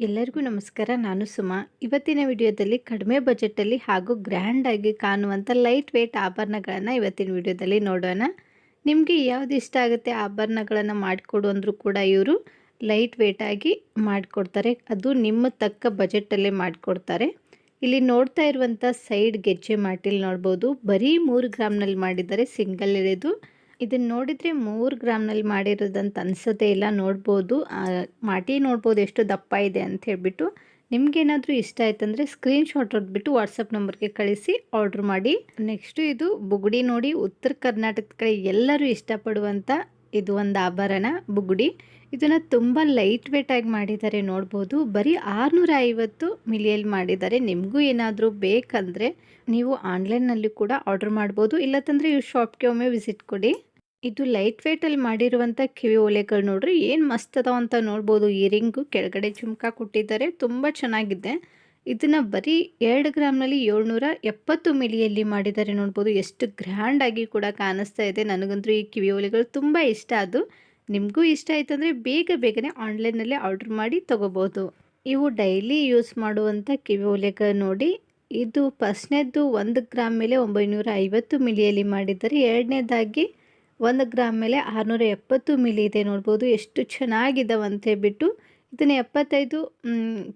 ಎಲ್ಲರಿಗೂ ನಮಸ್ಕಾರ. ನಾನು ಸುಮಾ. ಇವತ್ತಿನ ವಿಡಿಯೋದಲ್ಲಿ ಕಡಿಮೆ ಬಜೆಟಲ್ಲಿ ಹಾಗೂ ಗ್ರ್ಯಾಂಡಾಗಿ ಕಾಣುವಂಥ ಲೈಟ್ ವೆಯ್ಟ್ ಆಭರಣಗಳನ್ನು ಇವತ್ತಿನ ವಿಡಿಯೋದಲ್ಲಿ ನೋಡೋಣ. ನಿಮಗೆ ಯಾವ್ದು ಇಷ್ಟ ಆಗುತ್ತೆ ಆಭರಣಗಳನ್ನು ಮಾಡಿಕೊಡು ಅಂದರೂ ಕೂಡ ಇವರು ಲೈಟ್ ವೆಯ್ಟಾಗಿ ಮಾಡಿಕೊಡ್ತಾರೆ. ಅದು ನಿಮ್ಮ ತಕ್ಕ ಬಜೆಟಲ್ಲೇ ಮಾಡಿಕೊಡ್ತಾರೆ. ಇಲ್ಲಿ ನೋಡ್ತಾ ಇರುವಂಥ ಸೈಡ್ ಗೆಜ್ಜೆ ಮಾಟಿಲ್ ನೋಡ್ಬೋದು. ಬರೀ ಮೂರು ಗ್ರಾಮ್ನಲ್ಲಿ ಮಾಡಿದ್ದಾರೆ ಸಿಂಗಲ್ ಇರೋದು ಇದನ್ನ ನೋಡಿದರೆ ಮೂರು ಗ್ರಾಮ್ನಲ್ಲಿ ಮಾಡಿರೋದಂತ ಅನ್ಸೋದೇ ಇಲ್ಲ ನೋಡ್ಬೋದು. ಮಾಟಿ ನೋಡ್ಬೋದು ಎಷ್ಟು ದಪ್ಪ ಇದೆ ಅಂತ ಹೇಳ್ಬಿಟ್ಟು ನಿಮ್ಗೇನಾದರೂ ಇಷ್ಟ ಆಯ್ತಂದರೆ ಸ್ಕ್ರೀನ್ಶಾಟ್ ಹೊಡೆದ್ಬಿಟ್ಟು ವಾಟ್ಸಪ್ ನಂಬರ್ಗೆ ಕಳಿಸಿ ಆರ್ಡ್ರ್ ಮಾಡಿ. ನೆಕ್ಸ್ಟು ಇದು ಬುಗುಡಿ ನೋಡಿ ಉತ್ತರ ಕರ್ನಾಟಕದ ಕಡೆ ಎಲ್ಲರೂ ಇಷ್ಟಪಡುವಂಥ ಇದು ಒಂದು ಆಭರಣ, ಬುಗುಡಿ. ಇದನ್ನು ತುಂಬ ಲೈಟ್ ವೇಟ್ ಆಗಿ ಮಾಡಿದ್ದಾರೆ ನೋಡ್ಬೋದು. ಬರೀ ಆರುನೂರ ಐವತ್ತು ಮಿಲಿಯಲ್ಲಿ ಮಾಡಿದ್ದಾರೆ. ನಿಮಗೂ ಏನಾದರೂ ಬೇಕಂದರೆ ನೀವು ಆನ್ಲೈನ್ನಲ್ಲಿ ಕೂಡ ಆರ್ಡ್ರ್ ಮಾಡ್ಬೋದು. ಇಲ್ಲತ್ತಂದರೆ ಇವ್ರ ಶಾಪ್ಗೆ ಒಮ್ಮೆ ವಿಸಿಟ್ ಕೊಡಿ. ಇದು ಲೈಟ್ ವೇಟಲ್ಲಿ ಮಾಡಿರುವಂಥ ಕಿವಿ ಓಲೆಗಳು ನೋಡ್ರಿ, ಏನು ಮಸ್ತ್ ಅದಾವ ಅಂತ ನೋಡ್ಬೋದು. ಇಯರಿಂಗು ಕೆಳಗಡೆ ಜುಮ್ಕ ಕೊಟ್ಟಿದ್ದಾರೆ, ತುಂಬ ಚೆನ್ನಾಗಿದೆ. ಇದನ್ನು ಬರೀ ಎರಡು ಗ್ರಾಮ್ನಲ್ಲಿ ಏಳ್ನೂರ ಎಪ್ಪತ್ತು ಮಿಲಿಯಲ್ಲಿ ಮಾಡಿದ್ದಾರೆ ನೋಡ್ಬೋದು. ಎಷ್ಟು ಗ್ರ್ಯಾಂಡಾಗಿ ಕೂಡ ಕಾಣಿಸ್ತಾ ಇದೆ. ನನಗಂತೂ ಈ ಕಿವಿ ಓಲೆಗಳು ತುಂಬ ಇಷ್ಟ. ಅದು ನಿಮಗೂ ಇಷ್ಟ ಆಯ್ತಂದರೆ ಬೇಗ ಬೇಗನೆ ಆನ್ಲೈನಲ್ಲೇ ಆರ್ಡ್ರ್ ಮಾಡಿ ತೊಗೋಬೋದು. ಇವು ಡೈಲಿ ಯೂಸ್ ಮಾಡುವಂಥ ಕಿವಿ ಓಲೆಗಳು ನೋಡಿ, ಇದು ಫಸ್ಟ್ನೇದ್ದು ಒಂದು ಗ್ರಾಮ್ ಮೇಲೆ ಒಂಬೈನೂರ ಐವತ್ತು ಮಿಲಿಯಲ್ಲಿ ಮಾಡಿದ್ದಾರೆ. ಎರಡನೇದಾಗಿ ಒಂದು ಗ್ರಾಮ್ ಮೇಲೆ ಆರುನೂರ ಎಪ್ಪತ್ತು ಮಿಲಿ ಇದೆ ನೋಡ್ಬೋದು. ಎಷ್ಟು ಅಂತ ಹೇಳ್ಬಿಟ್ಟು ಇದನ್ನು ಎಪ್ಪತ್ತೈದು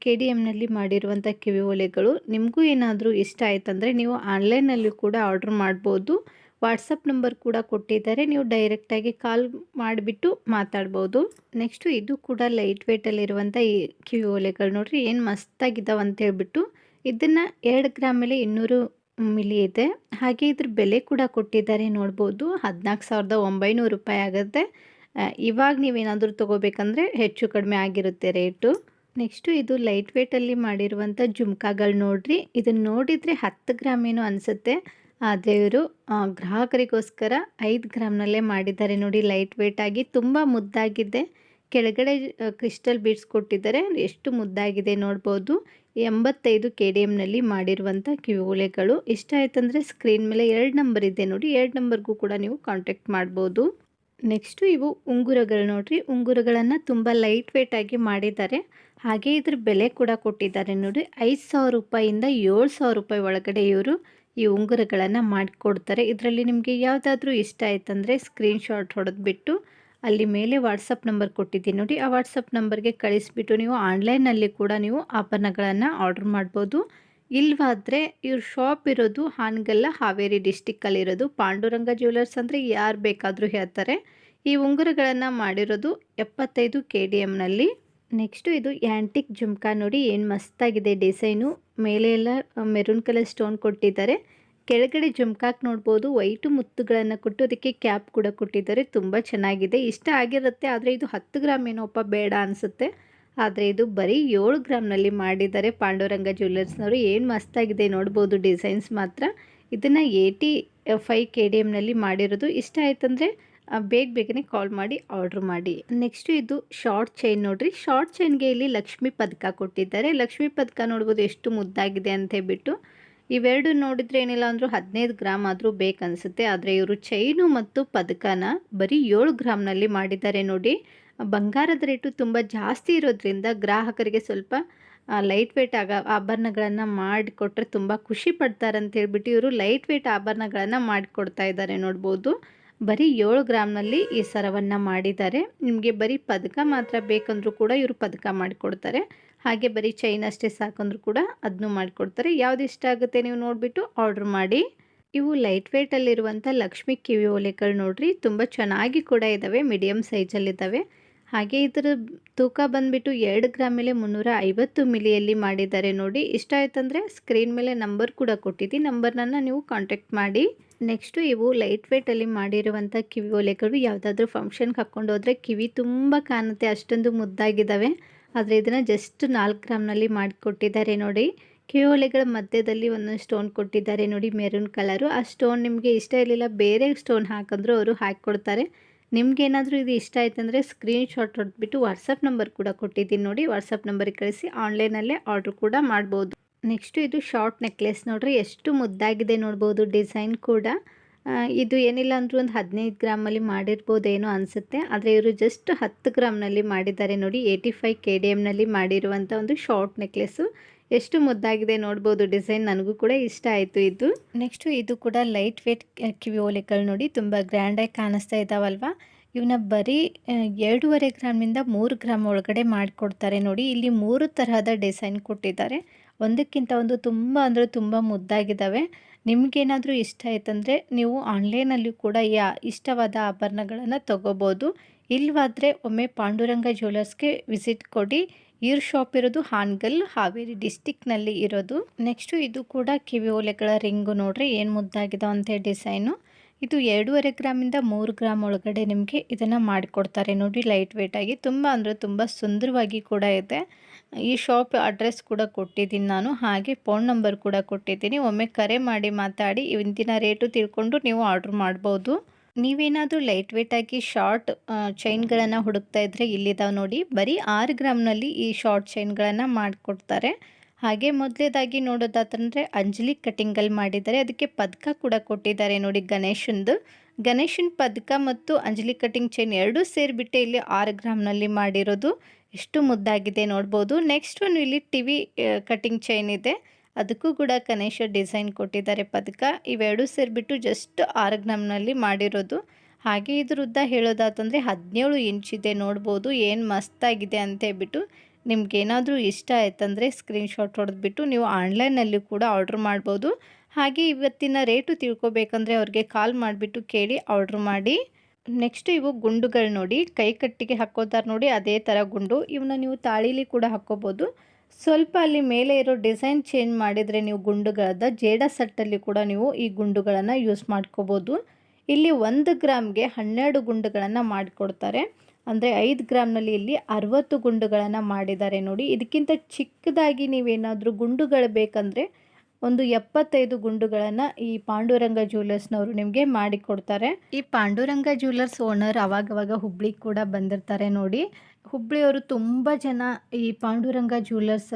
ಕೆ ಡಿ ಎಮ್ನಲ್ಲಿ ಮಾಡಿರುವಂಥ ಕಿವಿ ಒಲೆಗಳು ನಿಮಗೂ ಏನಾದರೂ ಇಷ್ಟ ಆಯ್ತಂದರೆ ನೀವು ಆನ್ಲೈನಲ್ಲಿ ಕೂಡ ಆರ್ಡ್ರ್ ಮಾಡ್ಬೋದು. ವಾಟ್ಸಪ್ ನಂಬರ್ ಕೂಡ ಕೊಟ್ಟಿದ್ದಾರೆ. ನೀವು ಡೈರೆಕ್ಟಾಗಿ ಕಾಲ್ ಮಾಡಿಬಿಟ್ಟು ಮಾತಾಡ್ಬೋದು. ನೆಕ್ಸ್ಟು ಇದು ಕೂಡ ಲೈಟ್ ವೇಟಲ್ಲಿರುವಂಥ ಈ ಕಿವಿ ಓಲೆಗಳು ನೋಡಿರಿ, ಏನು ಮಸ್ತಾಗಿದ್ದಾವೆ ಅಂತ ಹೇಳ್ಬಿಟ್ಟು ಇದನ್ನು ಎರಡು ಗ್ರಾಮ್ ಮೇಲೆ ಇನ್ನೂರು ಮಿಲಿ ಇದೆ. ಹಾಗೆ ಇದ್ರ ಬೆಲೆ ಕೂಡ ಕೊಟ್ಟಿದ್ದಾರೆ ನೋಡ್ಬೋದು. ಹದಿನಾಲ್ಕು ಸಾವಿರದ ಒಂಬೈನೂರು ರೂಪಾಯಿ ಆಗುತ್ತೆ. ಇವಾಗ ನೀವೇನಾದರೂ ತೊಗೋಬೇಕಂದ್ರೆ ಹೆಚ್ಚು ಕಡಿಮೆ ಆಗಿರುತ್ತೆ ರೇಟು. ನೆಕ್ಸ್ಟು ಇದು ಲೈಟ್ ವೇಟಲ್ಲಿ ಮಾಡಿರುವಂಥ ಜುಮ್ಕಾಗಳು ನೋಡ್ರಿ. ಇದನ್ನು ನೋಡಿದರೆ ಹತ್ತು ಗ್ರಾಮ್ ಏನೋ ಅನಿಸುತ್ತೆ. ಆದರೆ ಇವರು ಗ್ರಾಹಕರಿಗೋಸ್ಕರ ಐದು ಗ್ರಾಮ್ನಲ್ಲೇ ಮಾಡಿದ್ದಾರೆ ನೋಡಿ ಲೈಟ್ ವೇಟ್ ಆಗಿ. ತುಂಬ ಮುದ್ದಾಗಿದೆ. ಕೆಳಗಡೆ ಕ್ರಿಸ್ಟಲ್ ಬೀಡ್ಸ್ ಕೊಟ್ಟಿದ್ದಾರೆ. ಎಷ್ಟು ಮುದ್ದಾಗಿದೆ ನೋಡ್ಬೋದು. ಎಂಬತ್ತೈದು ಕೆ ಡಿ ಎಮ್ನಲ್ಲಿ ಮಾಡಿರುವಂಥ ಕಿವಿ ಓಲೆಗಳು ಇಷ್ಟ ಆಯ್ತಂದರೆ ಸ್ಕ್ರೀನ್ ಮೇಲೆ ಎರಡು ನಂಬರ್ ಇದೆ ನೋಡಿ. ಎರಡು ನಂಬರ್ಗೂ ಕೂಡ ನೀವು ಕಾಂಟ್ಯಾಕ್ಟ್ ಮಾಡ್ಬೋದು. ನೆಕ್ಸ್ಟು ಇವು ಉಂಗುರಗಳು ನೋಡಿರಿ. ಉಂಗುರಗಳನ್ನು ತುಂಬ ಲೈಟ್ ವೇಟ್ ಆಗಿ ಮಾಡಿದ್ದಾರೆ. ಹಾಗೆ ಇದ್ರ ಬೆಲೆ ಕೂಡ ಕೊಟ್ಟಿದ್ದಾರೆ ನೋಡಿ ಐದು ಸಾವಿರ ರೂಪಾಯಿಂದ ಏಳು ಸಾವಿರ ರೂಪಾಯಿ ಒಳಗಡೆ ಇವರು ಈ ಉಂಗುರಗಳನ್ನು ಮಾಡಿಕೊಡ್ತಾರೆ. ಇದರಲ್ಲಿ ನಿಮಗೆ ಯಾವುದಾದ್ರೂ ಇಷ್ಟ ಆಯ್ತಂದರೆ ಸ್ಕ್ರೀನ್ಶಾಟ್ ಹೊಡೆದ್ಬಿಟ್ಟು ಅಲ್ಲಿ ಮೇಲೆ ವಾಟ್ಸಪ್ ನಂಬರ್ ಕೊಟ್ಟಿದ್ದೀನಿ. ನೋಡಿ, ಆ ವಾಟ್ಸಪ್ ನಂಬರ್ಗೆ ಕಳಿಸಿಬಿಟ್ಟು ನೀವು ಆನ್ಲೈನಲ್ಲಿ ಕೂಡ ನೀವು ಆಭರಣಗಳನ್ನು ಆರ್ಡ್ರ್ ಮಾಡ್ಬೋದು. ಇಲ್ವಾದರೆ ಇವ್ರ ಶಾಪ್ ಇರೋದು ಹಾನಗಲ್ಲ, ಹಾವೇರಿ ಡಿಸ್ಟಿಕ್ಕಲ್ಲಿರೋದು ಪಾಂಡುರಂಗ ಜ್ಯುವೆಲರ್ಸ್ ಅಂದರೆ ಯಾರು ಬೇಕಾದರೂ ಹೇಳ್ತಾರೆ. ಈ ಉಂಗುರಗಳನ್ನು ಮಾಡಿರೋದು ಎಪ್ಪತ್ತೈದು ಕೆ ಡಿ ಎಮ್ನಲ್ಲಿ ನೆಕ್ಸ್ಟು ಇದು ಆ್ಯಂಟಿಕ್ ಜುಮ್ಕಾ ನೋಡಿ, ಏನು ಮಸ್ತಾಗಿದೆ ಡಿಸೈನು ಮೇಲೆ ಎಲ್ಲ ಮೆರೂನ್ ಕಲರ್ ಸ್ಟೋನ್ ಕೊಟ್ಟಿದ್ದಾರೆ. ಕೆಳಗಡೆ ಜುಮ್ಕಾಕ್ ನೋಡ್ಬೋದು, ವೈಟು ಮುತ್ತುಗಳನ್ನು ಕೊಟ್ಟು ಅದಕ್ಕೆ ಕ್ಯಾಪ್ ಕೂಡ ಕೊಟ್ಟಿದ್ದಾರೆ, ತುಂಬ ಚೆನ್ನಾಗಿದೆ. ಇಷ್ಟ ಆಗಿರುತ್ತೆ, ಆದರೆ ಇದು ಹತ್ತು ಗ್ರಾಮ್ ಏನೋಪ್ಪ ಬೇಡ ಅನಿಸುತ್ತೆ. ಆದರೆ ಇದು ಬರೀ ಏಳು ಗ್ರಾಮ್ನಲ್ಲಿ ಮಾಡಿದ್ದಾರೆ ಪಾಂಡುರಂಗ ಜ್ಯುವೆಲ್ಲರ್ಸ್ನವರು. ಏನು ಮಸ್ತಾಗಿದೆ ನೋಡ್ಬೋದು ಡಿಸೈನ್ಸ್ ಮಾತ್ರ. ಇದನ್ನು ಏಯ್ಟಿ ಫೈವ್ ಕೆ ಡಿ ಎಮ್ನಲ್ಲಿ ಮಾಡಿರೋದು. ಇಷ್ಟ ಆಯ್ತಂದರೆ ಬೇಗ ಬೇಗನೆ ಕಾಲ್ ಮಾಡಿ, ಆರ್ಡ್ರ್ ಮಾಡಿ. ನೆಕ್ಸ್ಟು ಇದು ಶಾರ್ಟ್ ಚೈನ್ ನೋಡಿರಿ. ಶಾರ್ಟ್ ಚೈನ್ಗೆ ಇಲ್ಲಿ ಲಕ್ಷ್ಮಿ ಪದಕ ಕೊಟ್ಟಿದ್ದಾರೆ. ಲಕ್ಷ್ಮಿ ಪದಕ ನೋಡ್ಬೋದು ಎಷ್ಟು ಮುದ್ದಾಗಿದೆ ಅಂತ ಹೇಳ್ಬಿಟ್ಟು. ಇವೆರಡು ನೋಡಿದರೆ ಏನಿಲ್ಲ ಅಂದರೂ ಹದಿನೈದು ಗ್ರಾಮ್ ಆದರೂ ಬೇಕನ್ಸುತ್ತೆ. ಆದರೆ ಇವರು ಚೈನು ಮತ್ತು ಪದಕನ ಬರೀ ಏಳು ಗ್ರಾಮ್ನಲ್ಲಿ ಮಾಡಿದ್ದಾರೆ ನೋಡಿ. ಬಂಗಾರದ ರೇಟು ತುಂಬ ಜಾಸ್ತಿ ಇರೋದ್ರಿಂದ ಗ್ರಾಹಕರಿಗೆ ಸ್ವಲ್ಪ ಲೈಟ್ ವೇಟ್ ಆಗ ಆಭರಣಗಳನ್ನು ಮಾಡಿಕೊಟ್ರೆ ತುಂಬ ಖುಷಿ ಪಡ್ತಾರೆ ಅಂತ ಹೇಳ್ಬಿಟ್ಟು ಇವರು ಲೈಟ್ ವೇಟ್ ಆಭರಣಗಳನ್ನು ಮಾಡಿಕೊಡ್ತಾ ಇದ್ದಾರೆ ನೋಡ್ಬೋದು. ಬರೀ ಏಳು ಗ್ರಾಮ್ನಲ್ಲಿ ಈ ಸರವನ್ನು ಮಾಡಿದ್ದಾರೆ. ನಿಮಗೆ ಬರೀ ಪದಕ ಮಾತ್ರ ಬೇಕಂದ್ರೂ ಕೂಡ ಇವರು ಪದಕ ಮಾಡಿಕೊಡ್ತಾರೆ. ಹಾಗೆ ಬರೀ ಚೈನ್ ಅಷ್ಟೇ ಸಾಕಂದ್ರೂ ಕೂಡ ಅದನ್ನು ಮಾಡಿಕೊಡ್ತಾರೆ. ಯಾವ್ದು ಇಷ್ಟ ಆಗುತ್ತೆ ನೀವು ನೋಡಿಬಿಟ್ಟು ಆರ್ಡ್ರ್ ಮಾಡಿ. ಇವು ಲೈಟ್ ವೇಟಲ್ಲಿರುವಂಥ ಲಕ್ಷ್ಮಿ ಕಿವಿ ಓಲೆಗಳು ನೋಡ್ರಿ, ತುಂಬ ಚೆನ್ನಾಗಿ ಕೂಡ ಇದ್ದಾವೆ ಮೀಡಿಯಮ್ ಸೈಜಲ್ಲಿದ್ದಾವೆ ಹಾಗೆ ಇದರ ತೂಕ ಬಂದುಬಿಟ್ಟು ಎರಡು ಗ್ರಾಮ್ ಮೇಲೆ ಮುನ್ನೂರ ಐವತ್ತು ಮಿಲಿಯಲ್ಲಿ ಮಾಡಿದ್ದಾರೆ ನೋಡಿ. ಇಷ್ಟ ಆಯ್ತಂದರೆ ಸ್ಕ್ರೀನ್ ಮೇಲೆ ನಂಬರ್ ಕೂಡ ಕೊಟ್ಟಿದ್ದೀನಿ ನಂಬರ್ನನ್ನು ನೀವು ಕಾಂಟ್ಯಾಕ್ಟ್ ಮಾಡಿ. ನೆಕ್ಸ್ಟು ಇವು ಲೈಟ್ ವೇಟಲ್ಲಿ ಮಾಡಿರುವಂಥ ಕಿವಿ ಓಲೆಗಳು ಯಾವುದಾದ್ರೂ ಫಂಕ್ಷನ್ಗೆ ಹಾಕ್ಕೊಂಡು ಹೋದರೆ ಕಿವಿ ತುಂಬ ಕಾಣುತ್ತೆ. ಅಷ್ಟೊಂದು ಮುದ್ದಾಗಿದ್ದಾವೆ ಆದರೆ ಇದನ್ನು ಜಸ್ಟ್ ನಾಲ್ಕು ಗ್ರಾಮ್ನಲ್ಲಿ ಮಾಡಿಕೊಟ್ಟಿದ್ದಾರೆ ನೋಡಿ. ಕಿವಿ ಓಲೆಗಳ ಮಧ್ಯದಲ್ಲಿ ಒಂದೊಂದು ಸ್ಟೋನ್ ಕೊಟ್ಟಿದ್ದಾರೆ ನೋಡಿ ಮೆರೂನ್ ಕಲರು ಆ ಸ್ಟೋನ್ ನಿಮಗೆ ಇಷ್ಟ ಇರಲಿಲ್ಲ, ಬೇರೆ ಸ್ಟೋನ್ ಹಾಕಿದ್ರು ಅವರು ಹಾಕಿಕೊಡ್ತಾರೆ. ನಿಮ್ಗೇನಾದರೂ ಇದು ಇಷ್ಟ ಆಯ್ತಂದರೆ ಸ್ಕ್ರೀನ್ಶಾಟ್ ಹೊಡೆದ್ಬಿಟ್ಟು ವಾಟ್ಸಪ್ ನಂಬರ್ ಕೂಡ ಕೊಟ್ಟಿದ್ದೀನಿ ನೋಡಿ. ವಾಟ್ಸಪ್ ನಂಬರಿಗೆ ಕಳಿಸಿ ಆನ್ಲೈನಲ್ಲೇ ಆರ್ಡ್ರ್ ಕೂಡ ಮಾಡ್ಬೋದು. ನೆಕ್ಸ್ಟು ಇದು ಶಾರ್ಟ್ ನೆಕ್ಲೆಸ್ ನೋಡ್ರಿ, ಎಷ್ಟು ಮುದ್ದಾಗಿದೆ ನೋಡ್ಬೋದು ಡಿಸೈನ್ ಕೂಡ. ಇದು ಏನಿಲ್ಲ ಅಂದರೂ ಒಂದು ಹದಿನೈದು ಗ್ರಾಮಲ್ಲಿ ಮಾಡಿರ್ಬೋದೇನೋ ಅನಿಸುತ್ತೆ. ಆದರೆ ಇವರು ಜಸ್ಟ್ ಹತ್ತು ಗ್ರಾಮ್ನಲ್ಲಿ ಮಾಡಿದ್ದಾರೆ ನೋಡಿ ಏಯ್ಟಿ ಫೈವ್ ಕೆ ಡಿ ಎಮ್ನಲ್ಲಿ ಮಾಡಿರುವಂಥ ಒಂದು ಶಾರ್ಟ್ ನೆಕ್ಲೆಸ್ಸು ಎಷ್ಟು ಮುದ್ದಾಗಿದೆ ನೋಡ್ಬೋದು ಡಿಸೈನ್ ನನಗೂ ಕೂಡ ಇಷ್ಟ ಆಯಿತು ಇದು. ನೆಕ್ಸ್ಟು ಇದು ಕೂಡ ಲೈಟ್ ವೇಟ್ ಕಿವಿ ಓಲೆಕಲ್ ನೋಡಿ, ತುಂಬ ಗ್ರ್ಯಾಂಡಾಗಿ ಕಾಣಿಸ್ತಾ ಇದ್ದಾವಲ್ವಾ ಇವನ್ನ ಬರೀ ಎರಡೂವರೆ ಗ್ರಾಮಿಂದ ಮೂರು ಗ್ರಾಮ್ ಒಳಗಡೆ ಮಾಡಿಕೊಡ್ತಾರೆ ನೋಡಿ. ಇಲ್ಲಿ ಮೂರು ತರಹದ ಡಿಸೈನ್ ಕೊಟ್ಟಿದ್ದಾರೆ. ಒಂದಕ್ಕಿಂತ ಒಂದು ತುಂಬ ಅಂದರೆ ತುಂಬ ಮುದ್ದಾಗಿದ್ದಾವೆ. ನಿಮಗೇನಾದರೂ ಇಷ್ಟ ಆಯ್ತಂದರೆ ನೀವು ಆನ್ಲೈನಲ್ಲಿ ಕೂಡ ಯಾ ಇಷ್ಟವಾದ ಆಭರಣಗಳನ್ನು ತಗೋಬೋದು. ಇಲ್ವಾದರೆ ಒಮ್ಮೆ ಪಾಂಡುರಂಗ ಜ್ಯುವೆಲರ್ಸ್ಗೆ ವಿಸಿಟ್ ಕೊಡಿ. ಇವ್ರ ಶಾಪ್ ಇರೋದು ಹಾನ್ಗಲ್, ಹಾವೇರಿ ಡಿಸ್ಟಿಕ್ನಲ್ಲಿ ಇರೋದು. ನೆಕ್ಸ್ಟು ಇದು ಕೂಡ ಕಿವಿ ಓಲೆಗಳ ರಿಂಗು ನೋಡ್ರಿ, ಏನು ಮುದ್ದಾಗಿದೆ ಅಂತ ಡಿಸೈನು ಇದು ಎರಡೂವರೆ ಗ್ರಾಮಿಂದ ಮೂರು ಗ್ರಾಮ್ ಒಳಗಡೆ ನಿಮಗೆ ಇದನ್ನು ಮಾಡಿಕೊಡ್ತಾರೆ. ನೋಡಿ ಲೈಟ್ ವೇಟಾಗಿ ತುಂಬ ಅಂದರೆ ತುಂಬ ಸುಂದರವಾಗಿ ಕೂಡ ಇದೆ. ಈ ಶಾಪ್ ಅಡ್ರೆಸ್ ಕೂಡ ಕೊಟ್ಟಿದ್ದೀನಿ ನಾನು. ಹಾಗೆ ಫೋನ್ ನಂಬರ್ ಕೂಡ ಕೊಟ್ಟಿದ್ದೀನಿ. ಒಮ್ಮೆ ಕರೆ ಮಾಡಿ ಮಾತಾಡಿ ಇವತ್ತಿನ ರೇಟು ತಿಳ್ಕೊಂಡು ನೀವು ಆರ್ಡ್ರ್ ಮಾಡ್ಬೋದು. ನೀವೇನಾದರೂ ಲೈಟ್ ವೇಟಾಗಿ ಶಾರ್ಟ್ ಚೈನ್ಗಳನ್ನು ಹುಡುಕ್ತಾ ಇದ್ದರೆ ಇಲ್ಲಿದ್ದಾವೆ ನೋಡಿ. ಬರೀ ಆರು ಗ್ರಾಮ್ನಲ್ಲಿ ಈ ಶಾರ್ಟ್ ಚೈನ್ಗಳನ್ನು ಮಾಡಿಕೊಡ್ತಾರೆ. ಹಾಗೆ ಮೊದಲೇದಾಗಿ ನೋಡೋದಾದ್ರೆ ಅಂಜಲಿ ಕಟಿಂಗಲ್ಲಿ ಮಾಡಿದ್ದಾರೆ. ಅದಕ್ಕೆ ಪದಕ ಕೂಡ ಕೊಟ್ಟಿದ್ದಾರೆ ನೋಡಿ ಗಣೇಶಂದು. ಗಣೇಶನ ಪದಕ ಮತ್ತು ಅಂಜಲಿ ಕಟಿಂಗ್ ಚೈನ್ ಎರಡೂ ಸೇರಿಬಿಟ್ಟೆ ಇಲ್ಲಿ ಆರು ಗ್ರಾಮ್ನಲ್ಲಿ ಮಾಡಿರೋದು. ಎಷ್ಟು ಮುದ್ದಾಗಿದೆ ನೋಡ್ಬೋದು. ನೆಕ್ಸ್ಟ್ ಒಂದು ಇಲ್ಲಿ ಟಿ ವಿ ಕಟಿಂಗ್ ಚೈನ್ ಇದೆ. ಅದಕ್ಕೂ ಕೂಡ ಗಣೇಶ ಡಿಸೈನ್ ಕೊಟ್ಟಿದ್ದಾರೆ ಪದಕ. ಇವೆರಡೂ ಸೇರಿಬಿಟ್ಟು ಜಸ್ಟ್ ಆರು ಗ್ರಾಮ್ನಲ್ಲಿ ಮಾಡಿರೋದು. ಹಾಗೆ ಇದ್ರ ಉದ್ದ ಹೇಳೋದಾತಂದರೆ ಹದಿನೇಳು ಇಂಚಿದೆ ನೋಡ್ಬೋದು. ಏನು ಮಸ್ತಾಗಿದೆ ಅಂತ ಹೇಳ್ಬಿಟ್ಟು ನಿಮ್ಗೇನಾದರೂ ಇಷ್ಟ ಆಯ್ತಂದರೆ ಸ್ಕ್ರೀನ್ಶಾಟ್ ಹೊಡೆದ್ಬಿಟ್ಟು ನೀವು ಆನ್ಲೈನಲ್ಲಿ ಕೂಡ ಆರ್ಡ್ರ್ ಮಾಡ್ಬೋದು. ಹಾಗೆ ಇವತ್ತಿನ ರೇಟು ತಿಳ್ಕೊಬೇಕಂದ್ರೆ ಅವ್ರಿಗೆ ಕಾಲ್ ಮಾಡಿಬಿಟ್ಟು ಕೇಳಿ ಆರ್ಡ್ರ್ ಮಾಡಿ. ನೆಕ್ಸ್ಟ್ ಇವು ಗುಂಡುಗಳು ನೋಡಿ, ಕೈ ಕಟ್ಟಿಗೆ ಹಾಕೋತಾರೆ ನೋಡಿ ಅದೇ ಥರ ಗುಂಡು. ಇವನ್ನ ನೀವು ತಾಳಿಲಿ ಕೂಡ ಹಾಕ್ಕೋಬೋದು ಸ್ವಲ್ಪ ಅಲ್ಲಿ ಮೇಲೆ ಇರೋ ಡಿಸೈನ್ ಚೇಂಜ್ ಮಾಡಿದರೆ ನೀವು ಗುಂಡುಗಳದ ಜೇಡ ಸೆಟ್ಟಲ್ಲಿ ಕೂಡ ನೀವು ಈ ಗುಂಡುಗಳನ್ನು ಯೂಸ್ ಮಾಡ್ಕೋಬೋದು. ಇಲ್ಲಿ ಒಂದು ಗ್ರಾಮ್ಗೆ ಹನ್ನೆರಡು ಗುಂಡುಗಳನ್ನು ಮಾಡಿಕೊಡ್ತಾರೆ. ಅಂದರೆ ಐದು ಗ್ರಾಮ್ನಲ್ಲಿ ಇಲ್ಲಿ ಅರವತ್ತು ಗುಂಡುಗಳನ್ನು ಮಾಡಿದ್ದಾರೆ ನೋಡಿ. ಇದಕ್ಕಿಂತ ಚಿಕ್ಕದಾಗಿ ನೀವೇನಾದರೂ ಗುಂಡುಗಳು ಬೇಕಂದರೆ ಒಂದು ಎಪ್ಪತ್ತೈದು ಗುಂಡುಗಳನ್ನು ಈ ಪಾಂಡುರಂಗ ಜ್ಯುವೆಲರ್ಸ್ನವರು ನಿಮಗೆ ಮಾಡಿಕೊಡ್ತಾರೆ. ಈ ಪಾಂಡುರಂಗ ಜ್ಯುವೆಲರ್ಸ್ ಓನರ್ ಅವಾಗವಾಗ ಹುಬ್ಳಿಗೆ ಕೂಡ ಬಂದಿರ್ತಾರೆ ನೋಡಿ. ಹುಬ್ಳಿಯವರು ತುಂಬ ಜನ ಈ ಪಾಂಡುರಂಗ ಜ್ಯುವೆಲರ್ಸ್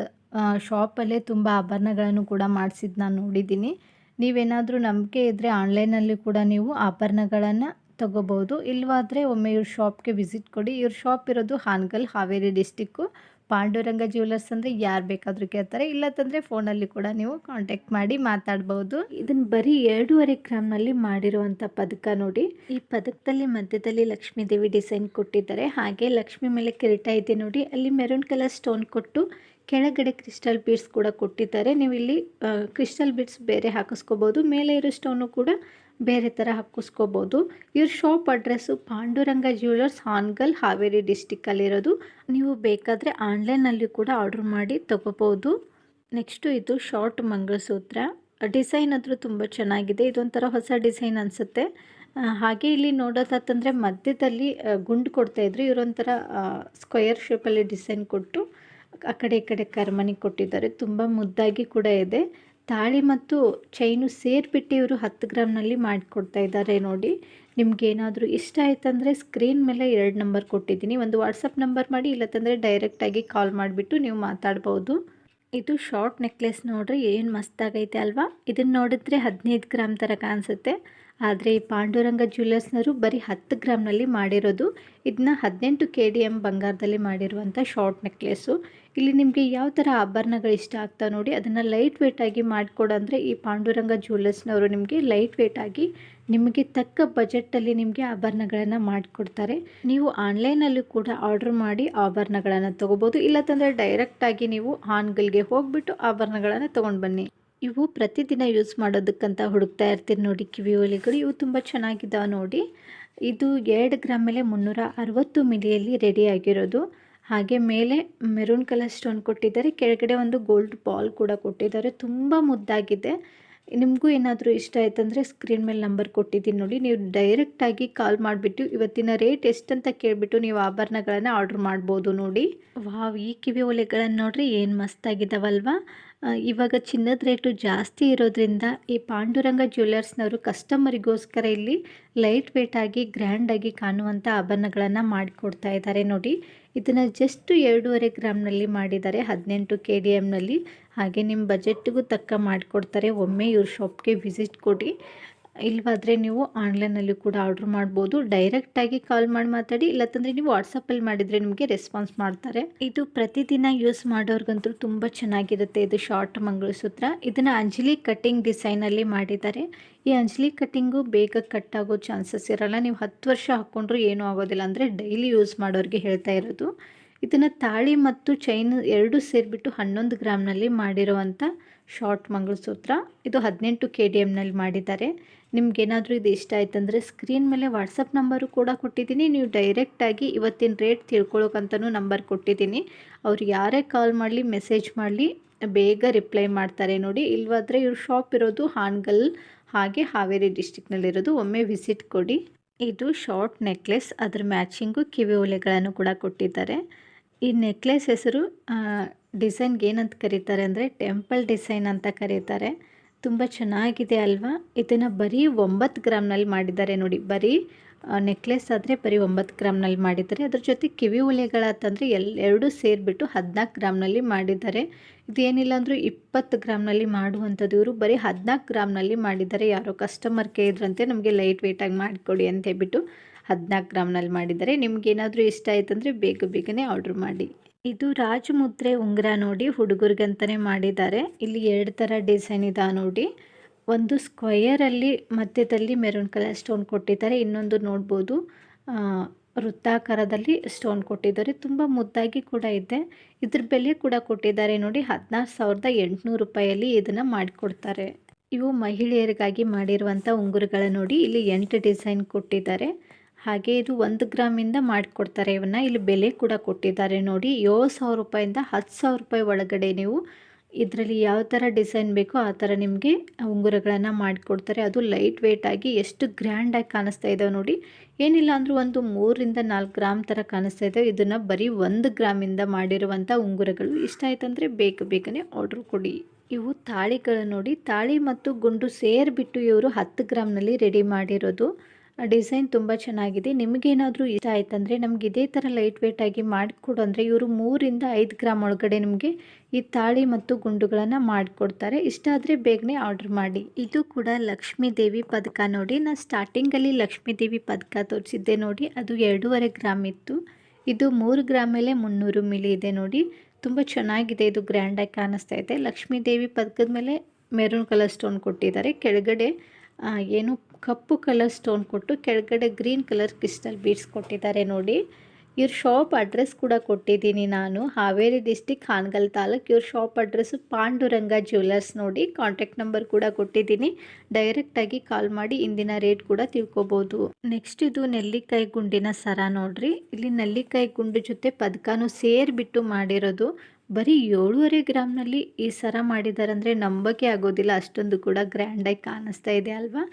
ಶಾಪಲ್ಲೇ ತುಂಬ ಆಭರಣಗಳನ್ನು ಕೂಡ ಮಾಡಿಸಿದ್ದು ನಾನು ನೋಡಿದ್ದೀನಿ. ನೀವೇನಾದರೂ ನಂಬಿಕೆ ಇದ್ದರೆ ಆನ್ಲೈನಲ್ಲಿ ಕೂಡ ನೀವು ಆಭರಣಗಳನ್ನು ತಗೋಬೋದು. ಇಲ್ಲವಾದರೆ ಒಮ್ಮೆ ಇವ್ರ ಶಾಪ್ಗೆ ವಿಸಿಟ್ ಕೊಡಿ. ಇವ್ರ ಶಾಪ್ ಇರೋದು ಹಾನಗಲ್, ಹಾವೇರಿ ಡಿಸ್ಟಿಕ್ಕು ಪಾಂಡುರಂಗ ಜ್ಯುವೆಲರ್ಸ್ ಅಂದರೆ ಯಾರು ಬೇಕಾದರೂ ಕೇಳ್ತಾರೆ. ಇಲ್ಲತ್ತಂದರೆ ಫೋನಲ್ಲಿ ಕೂಡ ನೀವು ಕಾಂಟ್ಯಾಕ್ಟ್ ಮಾಡಿ ಮಾತಾಡ್ಬೋದು. ಇದನ್ನು ಬರೀ ಎರಡೂವರೆ ಗ್ರಾಮ್ನಲ್ಲಿ ಮಾಡಿರುವಂಥ ಪದಕ ನೋಡಿ. ಈ ಪದಕದಲ್ಲಿ ಮಧ್ಯದಲ್ಲಿ ಲಕ್ಷ್ಮೀ ದೇವಿ ಡಿಸೈನ್ ಕೊಟ್ಟಿದ್ದಾರೆ. ಹಾಗೆ ಲಕ್ಷ್ಮಿ ಮೇಲೆ ಕಿರೀಟ ಇದೆ ನೋಡಿ. ಅಲ್ಲಿ ಮೆರೂನ್ ಕಲರ್ ಸ್ಟೋನ್ ಕೊಟ್ಟು ಕೆಳಗಡೆ ಕ್ರಿಸ್ಟಲ್ ಬೀಡ್ಸ್ ಕೂಡ ಕೊಟ್ಟಿದ್ದಾರೆ. ನೀವು ಇಲ್ಲಿ ಕ್ರಿಸ್ಟಲ್ ಬೀಡ್ಸ್ ಬೇರೆ ಹಾಕಿಸ್ಕೋಬೋದು. ಮೇಲೆ ಇರೋ ಸ್ಟೋನು ಕೂಡ ಬೇರೆ ಥರ ಹಾಕಿಸ್ಕೋಬೋದು. ಇವ್ರ shop address Pandurang jewellers Hangal Haveri ಡಿಸ್ಟಿಕ್ಕಲ್ಲಿರೋದು ನೀವು ಬೇಕಾದರೆ ಆನ್ಲೈನಲ್ಲಿ ಕೂಡ ಆರ್ಡ್ರ್ ಮಾಡಿ ತಗೋಬೋದು. ನೆಕ್ಸ್ಟು ಇದು ಶಾರ್ಟ್ ಮಂಗಳಸೂತ್ರ. ಡಿಸೈನ್ ಆದರೂ ತುಂಬ ಚೆನ್ನಾಗಿದೆ. ಇದೊಂಥರ ಹೊಸ ಡಿಸೈನ್ ಅನಿಸುತ್ತೆ. ಹಾಗೆ ಇಲ್ಲಿ ನೋಡೋದಾತಂದರೆ ಮಧ್ಯದಲ್ಲಿ ಗುಂಡು ಕೊಡ್ತಾಯಿದ್ರು ಇವರೊಂಥರ ಸ್ಕ್ವಯರ್ ಶೇಪಲ್ಲಿ ಡಿಸೈನ್ ಕೊಟ್ಟು, ಆ ಕಡೆ ಈ ಕಡೆ ಕರ್ಮನಿ ಕೊಟ್ಟಿದ್ದಾರೆ. ತುಂಬ ಮುದ್ದಾಗಿ ಕೂಡ ಇದೆ. ತಾಳಿ ಮತ್ತು ಚೈನು ಸೇರಿಬಿಟ್ಟು ಇವರು ಹತ್ತು ಗ್ರಾಮ್ನಲ್ಲಿ ಮಾಡಿಕೊಡ್ತಾ ಇದ್ದಾರೆ ನೋಡಿ. ನಿಮಗೇನಾದರೂ ಇಷ್ಟ ಆಯ್ತಂದರೆ ಸ್ಕ್ರೀನ್ ಮೇಲೆ ಎರಡು ನಂಬರ್ ಕೊಟ್ಟಿದ್ದೀನಿ. ಒಂದು ವಾಟ್ಸಪ್ ನಂಬರ್ ಮಾಡಿ ಇಲ್ಲತ್ತಂದರೆ ಡೈರೆಕ್ಟಾಗಿ ಕಾಲ್ ಮಾಡಿಬಿಟ್ಟು ನೀವು ಮಾತಾಡ್ಬೋದು. ಇದು ಶಾರ್ಟ್ ನೆಕ್ಲೆಸ್ ನೋಡ್ರಿ, ಏನು ಮಸ್ತಾಗೈತೆ ಅಲ್ವಾ? ಇದನ್ನು ನೋಡಿದ್ರೆ ಹದಿನೈದು ಗ್ರಾಮ್ ಥರ ಕಾಣಿಸುತ್ತೆ. ಆದರೆ ಈ ಪಾಂಡುರಂಗ ಜ್ಯುವೆಲರ್ಸ್ನವರು ಬರೀ ಹತ್ತು ಗ್ರಾಮ್ನಲ್ಲಿ ಮಾಡಿರೋದು. ಇದನ್ನ ಹದಿನೆಂಟು ಕೆ ಡಿ ಎಂ ಬಂಗಾರದಲ್ಲಿ ಮಾಡಿರುವಂಥ ಶಾರ್ಟ್ ನೆಕ್ಲೆಸ್ಸು ಇಲ್ಲಿ ನಿಮಗೆ ಯಾವ ಥರ ಆಭರಣಗಳು ಇಷ್ಟ ಆಗ್ತಾವೆ ನೋಡಿ, ಅದನ್ನು ಲೈಟ್ ವೇಟಾಗಿ ಮಾಡಿಕೊಡಂದರೆ ಈ ಪಾಂಡುರಂಗ ಜ್ಯುವೆಲ್ಲರ್ಸ್ನವರು ನಿಮಗೆ ಲೈಟ್ ವೇಟಾಗಿ ನಿಮಗೆ ತಕ್ಕ ಬಜೆಟಲ್ಲಿ ನಿಮಗೆ ಆಭರಣಗಳನ್ನು ಮಾಡಿಕೊಡ್ತಾರೆ. ನೀವು ಆನ್ಲೈನಲ್ಲೂ ಕೂಡ ಆರ್ಡ್ರ್ ಮಾಡಿ ಆಭರಣಗಳನ್ನು ತೊಗೋಬೋದು ಇಲ್ಲತ್ತಂದರೆ ಡೈರೆಕ್ಟಾಗಿ ನೀವು ಹಾನ್ಗಲ್ಗೆ ಹೋಗಿಬಿಟ್ಟು ಆಭರಣಗಳನ್ನು ತೊಗೊಂಡು ಬನ್ನಿ. ಇವು ಪ್ರತಿದಿನ ಯೂಸ್ ಮಾಡೋದಕ್ಕಂತ ಹುಡುಕ್ತಾ ಇರ್ತೀರಿ ನೋಡಿ ಕಿವಿ ಒಲೆಗಳು, ಇವು ತುಂಬ ಚೆನ್ನಾಗಿದ್ದಾವೆ ನೋಡಿ. ಇದು ಎರಡು ಗ್ರಾಮ್ ಮೇಲೆ ಮುನ್ನೂರ ಅರವತ್ತು ಮಿಲಿಯಲ್ಲಿ ರೆಡಿ ಆಗಿರೋದು. ಹಾಗೆ ಮೇಲೆ ಮೆರೂನ್ ಕಲರ್ ಸ್ಟೋನ್ ಕೊಟ್ಟಿದ್ದಾರೆ. ಕೆಳಗಡೆ ಒಂದು ಗೋಲ್ಡ್ ಬಾಲ್ ಕೂಡ ಕೊಟ್ಟಿದ್ದಾರೆ. ತುಂಬ ಮುದ್ದಾಗಿದೆ. ನಿಮಗೂ ಏನಾದರೂ ಇಷ್ಟ ಆಯ್ತಂದರೆ ಸ್ಕ್ರೀನ್ ಮೇಲೆ ನಂಬರ್ ಕೊಟ್ಟಿದ್ದೀನಿ ನೋಡಿ. ನೀವು ಡೈರೆಕ್ಟಾಗಿ ಕಾಲ್ ಮಾಡಿಬಿಟ್ಟು ಇವತ್ತಿನ ರೇಟ್ ಎಷ್ಟಂತ ಕೇಳಿಬಿಟ್ಟು ನೀವು ಆಭರಣಗಳನ್ನು ಆರ್ಡ್ರ್ ಮಾಡ್ಬೋದು ನೋಡಿ. ವಾವ್, ಈ ಕಿವಿ ಒಲೆಗಳನ್ನು ನೋಡಿರಿ ಏನು ಮಸ್ತಾಗಿದ್ದಾವಲ್ವಾ ಇವಾಗ ಚಿನ್ನದ ರೇಟು ಜಾಸ್ತಿ ಇರೋದ್ರಿಂದ ಈ ಪಾಂಡುರಂಗ ಜ್ಯುವೆಲರ್ಸ್ನವರು ಕಸ್ಟಮರಿಗೋಸ್ಕರ ಇಲ್ಲಿ ಲೈಟ್ ವೇಟಾಗಿ ಗ್ರ್ಯಾಂಡಾಗಿ ಕಾಣುವಂಥ ಆಭರಣಗಳನ್ನು ಮಾಡಿಕೊಡ್ತಾ ಇದ್ದಾರೆ ನೋಡಿ. ಇದನ್ನು ಜಸ್ಟ್ ಎರಡೂವರೆ ಗ್ರಾಮ್ನಲ್ಲಿ ಮಾಡಿದ್ದಾರೆ, ಹದಿನೆಂಟು ಕೆ ಡಿ ಎಮ್ನಲ್ಲಿ ಹಾಗೆ ನಿಮ್ಮ ಬಜೆಟ್ಗೂ ತಕ್ಕ ಮಾಡಿಕೊಡ್ತಾರೆ. ಒಮ್ಮೆ ಇವ್ರ ಶಾಪ್ಗೆ ವಿಸಿಟ್ ಕೊಡಿ. ಇಲ್ವಾದರೆ ನೀವು ಆನ್ಲೈನಲ್ಲಿ ಕೂಡ ಆರ್ಡ್ರ್ ಮಾಡ್ಬೋದು. ಡೈರೆಕ್ಟಾಗಿ ಕಾಲ್ ಮಾಡಿ ಮಾತಾಡಿ. ಇಲ್ಲತ್ತಂದರೆ ನೀವು ವಾಟ್ಸಪ್ಪಲ್ಲಿ ಮಾಡಿದರೆ ನಿಮಗೆ ರೆಸ್ಪಾನ್ಸ್ ಮಾಡ್ತಾರೆ. ಇದು ಪ್ರತಿದಿನ ಯೂಸ್ ಮಾಡೋರ್ಗಂತೂ ತುಂಬ ಚೆನ್ನಾಗಿರುತ್ತೆ. ಇದು ಶಾರ್ಟ್ ಮಂಗಳಸೂತ್ರ. ಇದನ್ನು ಅಂಜಲಿ ಕಟ್ಟಿಂಗ್ ಡಿಸೈನಲ್ಲಿ ಮಾಡಿದ್ದಾರೆ. ಈ ಅಂಜಲಿ ಕಟ್ಟಿಂಗು ಬೇಗ ಕಟ್ ಆಗೋ ಚಾನ್ಸಸ್ ಇರಲ್ಲ. ನೀವು ಹತ್ತು ವರ್ಷ ಹಾಕ್ಕೊಂಡ್ರೂ ಏನೂ ಆಗೋದಿಲ್ಲ. ಅಂದರೆ ಡೈಲಿ ಯೂಸ್ ಮಾಡೋರಿಗೆ ಹೇಳ್ತಾ ಇರೋದು. ಇದನ್ನು ತಾಳಿ ಮತ್ತು ಚೈನ್ ಎರಡು ಸೇರಿಬಿಟ್ಟು ಹನ್ನೊಂದು ಗ್ರಾಮ್ನಲ್ಲಿ ಮಾಡಿರುವಂಥ ಶಾರ್ಟ್ ಮಂಗಳಸೂತ್ರ. ಇದು ಹದಿನೆಂಟು ಕೆ ಡಿ ಎಮ್ನಲ್ಲಿ ಮಾಡಿದ್ದಾರೆ. ನಿಮಗೇನಾದರೂ ಇದು ಇಷ್ಟ ಆಯ್ತಂದರೆ ಸ್ಕ್ರೀನ್ ಮೇಲೆ ವಾಟ್ಸಪ್ ನಂಬರು ಕೂಡ ಕೊಟ್ಟಿದ್ದೀನಿ. ನೀವು ಡೈರೆಕ್ಟಾಗಿ ಇವತ್ತಿನ ರೇಟ್ ತಿಳ್ಕೊಳ್ಳೋಕ್ಕಂತನೂ ನಂಬರ್ ಕೊಟ್ಟಿದ್ದೀನಿ. ಅವ್ರು ಯಾರೇ ಕಾಲ್ ಮಾಡಲಿ ಮೆಸೇಜ್ ಮಾಡಲಿ, ಬೇಗ ರಿಪ್ಲೈ ಮಾಡ್ತಾರೆ ನೋಡಿ. ಇಲ್ವಾದರೆ ಇವ್ರ ಶಾಪ್ ಇರೋದು ಹಾನ್ಗಲ್ ಹಾಗೆ ಹಾವೇರಿ ಡಿಸ್ಟಿಕ್ನಲ್ಲಿರೋದು ಒಮ್ಮೆ ವಿಸಿಟ್ ಕೊಡಿ. ಇದು ಶಾರ್ಟ್ ನೆಕ್ಲೆಸ್ ಅದ್ರ ಮ್ಯಾಚಿಂಗು ಕಿವಿ ಓಲೆಗಳನ್ನು ಕೂಡ ಕೊಟ್ಟಿದ್ದಾರೆ. ಈ ನೆಕ್ಲೆಸ್ ಹೆಸರು ಡಿಸೈನ್ಗೆ ಏನಂತ ಕರೀತಾರೆ ಅಂದರೆ ಟೆಂಪಲ್ ಡಿಸೈನ್ ಅಂತ ಕರೀತಾರೆ. ತುಂಬ ಚೆನ್ನಾಗಿದೆ ಅಲ್ವಾ? ಇದನ್ನು ಬರೀ ಒಂಬತ್ತು ಗ್ರಾಮ್ನಲ್ಲಿ ಮಾಡಿದ್ದಾರೆ ನೋಡಿ. ಬರೀ ನೆಕ್ಲೆಸ್ ಆದರೆ ಬರೀ ಒಂಬತ್ತು ಗ್ರಾಮ್ನಲ್ಲಿ ಮಾಡಿದ್ದಾರೆ. ಅದ್ರ ಜೊತೆ ಕಿವಿ ಉಲೆಗಳಾತಂದರೆ ಎಲ್, ಎರಡೂ ಸೇರಿಬಿಟ್ಟು ಹದಿನಾಲ್ಕು ಗ್ರಾಮ್ನಲ್ಲಿ ಮಾಡಿದ್ದಾರೆ. ಇದೇನಿಲ್ಲ ಅಂದರೂ ಇಪ್ಪತ್ತು ಗ್ರಾಮ್ನಲ್ಲಿ ಮಾಡುವಂಥದ್ದು. ಇವರು ಬರೀ ಹದಿನಾಲ್ಕು ಗ್ರಾಮ್ನಲ್ಲಿ ಮಾಡಿದ್ದಾರೆ. ಯಾರೋ ಕಸ್ಟಮರ್ ಕೇಳಿದ್ರಂತೆ, ನಮಗೆ ಲೈಟ್ ವೆಯ್ಟಾಗಿ ಮಾಡಿಕೊಡಿ ಅಂತ ಹೇಳ್ಬಿಟ್ಟು ಹದಿನಾಲ್ಕು ಗ್ರಾಮ್ನಲ್ಲಿ ಮಾಡಿದ್ದಾರೆ. ನಿಮ್ಗೇನಾದರೂ ಇಷ್ಟ ಆಯ್ತಂದರೆ ಬೇಗ ಬೇಗನೆ ಆರ್ಡ್ರ್ ಮಾಡಿ. ಇದು ರಾಜಮುದ್ರೆ ಉಂಗುರ ನೋಡಿ ಹುಡುಗರಿಗಂತಲೇ ಮಾಡಿದ್ದಾರೆ. ಇಲ್ಲಿ ಎರಡು ಥರ ಡಿಸೈನ್ ಇದೆ ನೋಡಿ. ಒಂದು ಸ್ಕ್ವಯರಲ್ಲಿ ಮಧ್ಯದಲ್ಲಿ ಮೆರೂನ್ ಕಲರ್ ಸ್ಟೋನ್ ಕೊಟ್ಟಿದ್ದಾರೆ. ಇನ್ನೊಂದು ನೋಡ್ಬೋದು ವೃತ್ತಾಕಾರದಲ್ಲಿ ಸ್ಟೋನ್ ಕೊಟ್ಟಿದ್ದಾರೆ. ತುಂಬ ಮುದ್ದಾಗಿ ಕೂಡ ಇದೆ. ಇದ್ರ ಬೆಲೆ ಕೂಡ ಕೊಟ್ಟಿದ್ದಾರೆ ನೋಡಿ. ಹದಿನಾರು ಸಾವಿರದ ಎಂಟುನೂರು ರೂಪಾಯಲ್ಲಿ ಇದನ್ನು ಮಾಡಿಕೊಡ್ತಾರೆ. ಇವು ಮಹಿಳೆಯರಿಗಾಗಿ ಮಾಡಿರುವಂಥ ಉಂಗುರಗಳ ನೋಡಿ. ಇಲ್ಲಿ ಎಂಟು ಡಿಸೈನ್ ಕೊಟ್ಟಿದ್ದಾರೆ. ಹಾಗೆ ಇದು ಒಂದು ಗ್ರಾಮಿಂದ ಮಾಡಿಕೊಡ್ತಾರೆ. ಇವನ್ನ ಇಲ್ಲಿ ಬೆಲೆ ಕೂಡ ಕೊಟ್ಟಿದ್ದಾರೆ. ನೋಡಿ, ಏಳು ಸಾವಿರ ರೂಪಾಯಿಂದ ಹತ್ತು ಸಾವಿರ ರೂಪಾಯಿ ಒಳಗಡೆ ನೀವು ಇದರಲ್ಲಿ ಯಾವ ಥರ ಡಿಸೈನ್ ಬೇಕೋ ಆ ಥರ ನಿಮಗೆ ಉಂಗುರಗಳನ್ನು ಮಾಡಿಕೊಡ್ತಾರೆ. ಅದು ಲೈಟ್ ವೆಯ್ಟಾಗಿ ಎಷ್ಟು ಗ್ರ್ಯಾಂಡಾಗಿ ಕಾಣಿಸ್ತಾ ಇದ್ದಾವೆ ನೋಡಿ. ಏನಿಲ್ಲ ಅಂದರೂ ಒಂದು ಮೂರರಿಂದ ನಾಲ್ಕು ಗ್ರಾಮ್ ಥರ ಕಾಣಿಸ್ತಾ ಇದ್ದಾವೆ ಇದನ್ನು ಬರೀ ಒಂದು ಗ್ರಾಮಿಂದ ಮಾಡಿರುವಂಥ ಉಂಗುರಗಳು. ಇಷ್ಟ ಆಯ್ತಂದರೆ ಬೇಗ ಬೇಗನೆ ಆರ್ಡ್ರ್ ಕೊಡಿ. ಇವು ತಾಳಿಗಳು ನೋಡಿ. ತಾಳಿ ಮತ್ತು ಗುಂಡು ಸೇರಿಬಿಟ್ಟು ಇವರು ಹತ್ತು ಗ್ರಾಮ್ನಲ್ಲಿ ರೆಡಿ ಮಾಡಿರೋದು. ಡಿಸೈನ್ ತುಂಬ ಚೆನ್ನಾಗಿದೆ. ನಿಮಗೇನಾದರೂ ಇಷ್ಟ ಆಯ್ತಂದರೆ ನಮ್ಗೆ ಇದೇ ಥರ ಲೈಟ್ ವೇಟ್ ಆಗಿ ಮಾಡಿಕೊಡು ಅಂದರೆ ಇವರು ಮೂರಿಂದ ಐದು ಗ್ರಾಮ್ ಒಳಗಡೆ ನಿಮಗೆ ಈ ತಾಳಿ ಮತ್ತು ಗುಂಡುಗಳನ್ನು ಮಾಡಿಕೊಡ್ತಾರೆ. ಇಷ್ಟ ಆದರೆ ಬೇಗನೆ ಆರ್ಡ್ರ್ ಮಾಡಿ. ಇದು ಕೂಡ ಲಕ್ಷ್ಮೀ ದೇವಿ ಪದಕ ನೋಡಿ. ನಾನು ಸ್ಟಾರ್ಟಿಂಗಲ್ಲಿ ಲಕ್ಷ್ಮೀ ದೇವಿ ಪದಕ ತೋರಿಸಿದ್ದೆ ನೋಡಿ. ಅದು ಎರಡೂವರೆ ಗ್ರಾಮ್ ಇತ್ತು. ಇದು ಮೂರು ಗ್ರಾಮ್ ಮೇಲೆ ಮುನ್ನೂರು ಮಿಲಿ ಇದೆ ನೋಡಿ. ತುಂಬ ಚೆನ್ನಾಗಿದೆ. ಇದು ಗ್ರ್ಯಾಂಡಾಗಿ ಕಾಣಿಸ್ತಾ ಇದೆ. ಲಕ್ಷ್ಮೀ ದೇವಿ ಪದಕದ ಮೇಲೆ ಮೆರೂನ್ ಕಲರ್ ಸ್ಟೋನ್ ಕೊಟ್ಟಿದ್ದಾರೆ. ಕೆಳಗಡೆ ಏನು ಕಪ್ಪು ಕಲರ್ ಸ್ಟೋನ್ ಕೊಟ್ಟು ಕೆಳಗಡೆ ಗ್ರೀನ್ ಕಲರ್ ಕ್ರಿಸ್ಟಲ್ ಬೀಡ್ಸ್ ಕೊಟ್ಟಿದ್ದಾರೆ ನೋಡಿ. ಇವ್ರ ಶಾಪ್ ಅಡ್ರೆಸ್ ಕೂಡ ಕೊಟ್ಟಿದ್ದೀನಿ ನಾನು. ಹಾವೇರಿ ಡಿಸ್ಟಿಕ್ ಹಾನಗಲ್ ತಾಲೂಕು. ಇವ್ರ ಶಾಪ್ ಅಡ್ರೆಸ್ಸು ಪಾಂಡುರಂಗ ಜ್ಯುವೆಲರ್ಸ್ ನೋಡಿ. ಕಾಂಟ್ಯಾಕ್ಟ್ ನಂಬರ್ ಕೂಡ ಕೊಟ್ಟಿದ್ದೀನಿ. ಡೈರೆಕ್ಟಾಗಿ ಕಾಲ್ ಮಾಡಿ ಇಂದಿನ ರೇಟ್ ಕೂಡ ತಿಳ್ಕೊಬೋದು. ನೆಕ್ಸ್ಟ್ ಇದು ನೆಲ್ಲಿಕಾಯಿ ಗುಂಡಿನ ಸರ ನೋಡ್ರಿ. ಇಲ್ಲಿ ನೆಲ್ಲಿಕಾಯಿ ಗುಂಡು ಜೊತೆ ಪದಕನೂ ಸೇರಿಬಿಟ್ಟು ಮಾಡಿರೋದು. ಬರೀ ಏಳುವರೆ ಗ್ರಾಮ್ನಲ್ಲಿ ಈ ಸರ ಮಾಡಿದ್ದಾರೆ ಅಂದರೆ ನಂಬಕ್ಕೆ ಆಗೋದಿಲ್ಲ. ಅಷ್ಟೊಂದು ಕೂಡ ಗ್ರ್ಯಾಂಡಾಗಿ ಕಾಣಿಸ್ತಾ ಇದೆ ಅಲ್ವಾ?